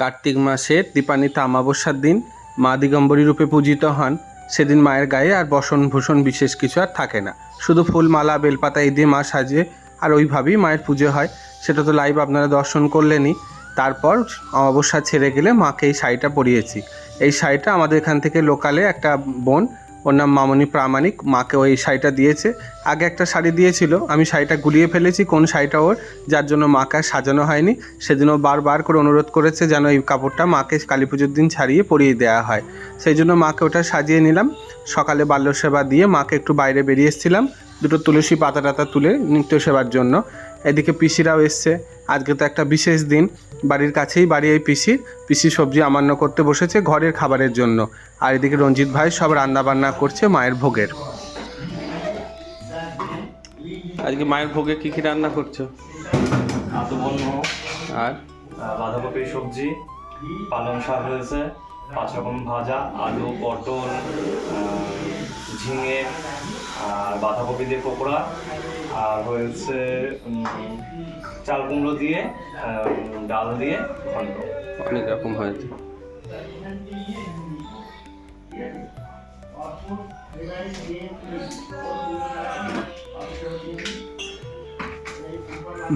কার্তিক মাসের দীপানিতা অমাবস্যার দিন মা দিগম্বরী রূপে পূজিত হন। সেদিন মায়ের গায়ে আর বসন ভূষণ বিশেষ কিছু আর থাকে না। শুধু ফুল, মালা, বেলপাতা এই দিয়ে মা সাজে আর ওইভাবেই মায়ের পুজো হয়। সেটা তো লাইভ আপনারা দর্শন করলেনই। তারপর অমাবস্যা ছেড়ে গেলে মাকে এই শাড়িটা পরিয়েছি। এই শাড়িটা আমাদের এখান থেকে লোকালে একটা বোন ওর নাম মামনি প্রামাণিক, মাকে ওই শাড়িটা দিয়েছে। আগে একটা শাড়ি দিয়েছিল, আমি শাড়িটা গুলিয়ে ফেলেছি, কোন শাড়িটা ওর, যার জন্য মাকে সাজানো হয়নি। সেদিন ও বারবার করে অনুরোধ করেছে যেন এই কাপড়টা মাকে কালী পুজোর দিন ছাড়িয়ে পরিয়ে দেওয়া হয়। সেই জন্য মাকে ওটা সাজিয়ে নিলাম। সকালে বাল্য সেবা দিয়ে মাকে একটু বাইরে বেরিয়ে এসেছিলাম। দুটো তুলসী পাতা টাতা তুলে নিত্য সেবার জন্য। এদিকে পিসিরাও এসছে। আজকে তো একটা বিশেষ দিন। বাড়ির কাছেই বাড়ি এই পিসির। পিসি সবজি আমান্য করতে বসেছে ঘরের খাবারের জন্য। আর এদিকে রঞ্জিত ভাই সব রান্না বান্না করছে মায়ের ভোগের। আজকে মায়ের ভোগে কি কি রান্না করছ? আর? বাঁধাকপির সবজি পালং শাক রয়েছে। পাঁচ রকম ভাজা, আলু, পটল ঝিঙে, আর বাঁধাকপি দিয়ে পকোড়া, আর হয়েছে চাল কুমড়ো দিয়ে ডাল দিয়ে ঘন্ট। অনেক রকম হয়েছে।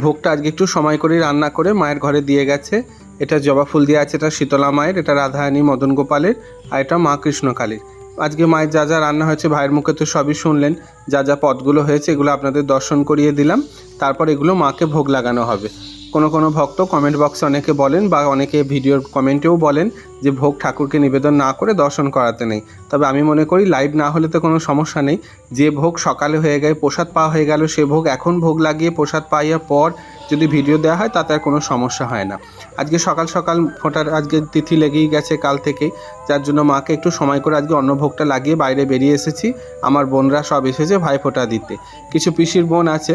ভোগটা আজকে একটু সময় করে রান্না করে মায়ের ঘরে দিয়ে গেছে। এটা জবা ফুল দিয়ে আছে, এটা শীতলা মায়ের, এটা রাধারানী মদন গোপালের আর এটা মা কৃষ্ণকালীর আজকে মায়ের যা যা রান্না হয়েছে, ভাইয়ের মুখে তো সবই শুনলেন, যা যা পদগুলো হয়েছে, এগুলো আপনাদের দর্শন করিয়ে দিলাম। তারপর এগুলো মাকে ভোগ লাগানো হবে। কোনো কোনো ভক্ত কমেন্ট বক্সে অনেকে বলেন বা অনেকে ভিডিওর কমেন্টেও বলেন যে ভোগ ঠাকুরকে নিবেদন না করে দর্শন করাতে নেই। তবে আমি মনে করি লাইভ না হলে তো কোনো সমস্যা নেই। যে ভোগ সকালে হয়ে গেছে প্রসাদ পাওয়া হয়ে গেল, সে ভোগ এখন ভোগ লাগিয়ে প্রসাদ পাইয়ার পর যদি ভিডিও দেওয়া হয় তাতে আর কোনো সমস্যা হয় না। আজকে সকাল সকাল ফোটার আজকে তিথি লেগেই গেছে কাল থেকেই। যার জন্য মাকে একটু সময় করে আজকে অন্য ভোগটা লাগিয়ে বাইরে বেরিয়ে এসেছি। আমার বোনরা সব এসেছে ভাই ফোঁটা দিতে। কিছু পিসির বোন আছে।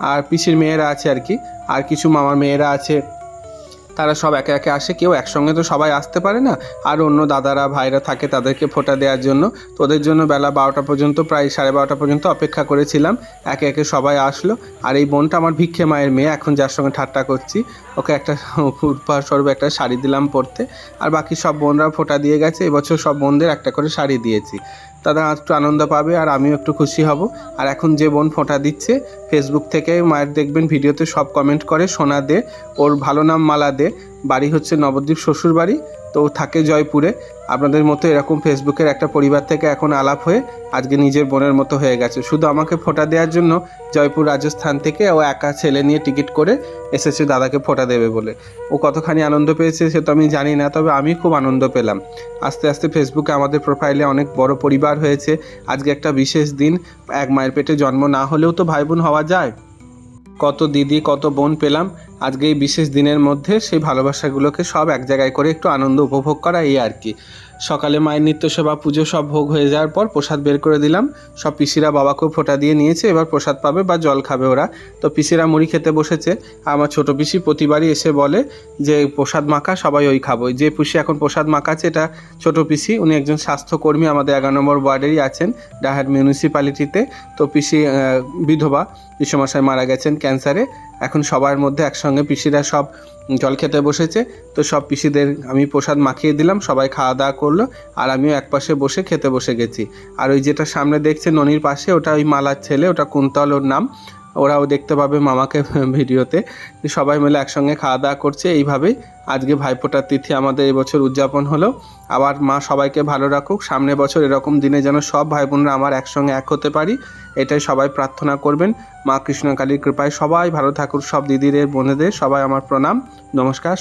আর পিসির মেয়েরা আছে আর কি। আর কিছু মামার মেয়েরা আছে। তারা সব একে একে আসে। কেউ একসঙ্গে তো সবাই আসতে পারে না। আর অন্য দাদারা, ভাইরা থাকে তাদেরকে ফোঁটা দেওয়ার জন্য। তো ওদের জন্য বেলা বারোটা পর্যন্ত, প্রায় সাড়ে বারোটা পর্যন্ত অপেক্ষা করেছিলাম। একে একে সবাই আসলো। আর এই বোনটা আমার ভিক্ষে মায়ের মেয়ে। এখন যার সঙ্গে ঠাট্টা করছি, ওকে একটা উপহার স্বরূপ একটা শাড়ি দিলাম পরতে। আর বাকি সব বোনরা ফোঁটা দিয়ে গেছে। এবছর সব বোনদের একটা করে শাড়ি দিয়েছি। তারা একটু আনন্দ পাবে আর আমিও একটু খুশি হব। আর এখন যে বোন ফোঁটা দিচ্ছে ফেসবুক থেকে মায়ের দেখবেন ভিডিওতে সব কমেন্ট করে, সোনা দে, ওর ভালো নাম মালা দে। বাড়ি হচ্ছে নবদ্বীপ শ্বশুর বাড়ি তো থাকে জয়পুরে। আপনাদের মতো এরকম ফেসবুকের একটা পরিবার থেকে এখন আলাপ হয়ে আজকে নিজের বোনের মতো হয়ে গেছে। শুধু আমাকে ফোঁটা দেওয়ার জন্য জয়পুর রাজস্থান থেকে ও একা ছেলে নিয়ে টিকিট করে এসেছে দাদাকে ফোঁটা দেবে বলে। ও কতখানি আনন্দ পেয়েছে সে তো আমি জানি না, তবে আমি খুব আনন্দ পেলাম। আস্তে আস্তে ফেসবুকে আমাদের প্রোফাইলে অনেক বড় পরিবার হয়েছে। আজকে একটা বিশেষ দিন, এক মায়ের পেটে জন্ম না হলেও তো ভাই বোন হওয়া যায়। কত দিদি, কত বোন পেলাম, আজকে এই বিশেষ দিনের মধ্যে সেই ভালোবাসাগুলোকে সব এক জায়গায় করে একটু আনন্দ উপভোগ করা এই আর কি। সকালে মায়ের নিত্য সেবা পুজো সব ভোগ হয়ে যাওয়ার পর প্রসাদ বের করে দিলাম। সব পিসিরা বাবাকেও ফোঁটা দিয়ে নিয়েছে, এবার প্রসাদ পাবে বা জল খাবে ওরা। তো পিসিরা মুড়ি খেতে বসেছে। আমার ছোট পিসি প্রতিবারই এসে বলে যে, প্রসাদ মাখা, সবাই ওই খাব। যে পিসি এখন প্রসাদ মাখাচ্ছে, এটা ছোট পিসি, উনি একজন স্বাস্থ্যকর্মী আমাদের এগারো নম্বর ওয়ার্ডেরই আছেন, ডাহার মিউনিসিপ্যালিটিতে তো। পিসি বিধবা, পিসমশাই মারা গেছেন ক্যান্সারে এখন সবার মধ্যে একসঙ্গে পিসিরা সব জল খেতে বসেছে, তো সব পিসিদের আমি প্রসাদ মাখিয়ে দিলাম, সবাই খাওয়া দাওয়া করল, আর আমিও এক পাশে বসে খেতে বসে গেছি। আর ওই যেটা সামনে দেখছে ননির পাশে, ওটা ওই মালার ছেলে, ওটা কুন্তল ওর নাম। ওরাও দেখতে পাবে মামাকে ভিডিওতে। সবাই মিলে একসঙ্গে খাওয়া দাওয়া করছে। এইভাবেই আজকে ভাইফোঁটার তিথি আমাদের এবছর উদযাপন হলো। আবার মা সবাইকে ভালো রাখুক। সামনে বছর এরকম দিনে যেন সব ভাই বোনরা আমার একসঙ্গে এক হতে পারি, এটাই সবাই প্রার্থনা করবেন। মা কৃষ্ণকালীর কৃপায় সবাই ভালো থাকুক, সব দিদিদের, বোনেদের, সবাই আমার প্রণাম। নমস্কার।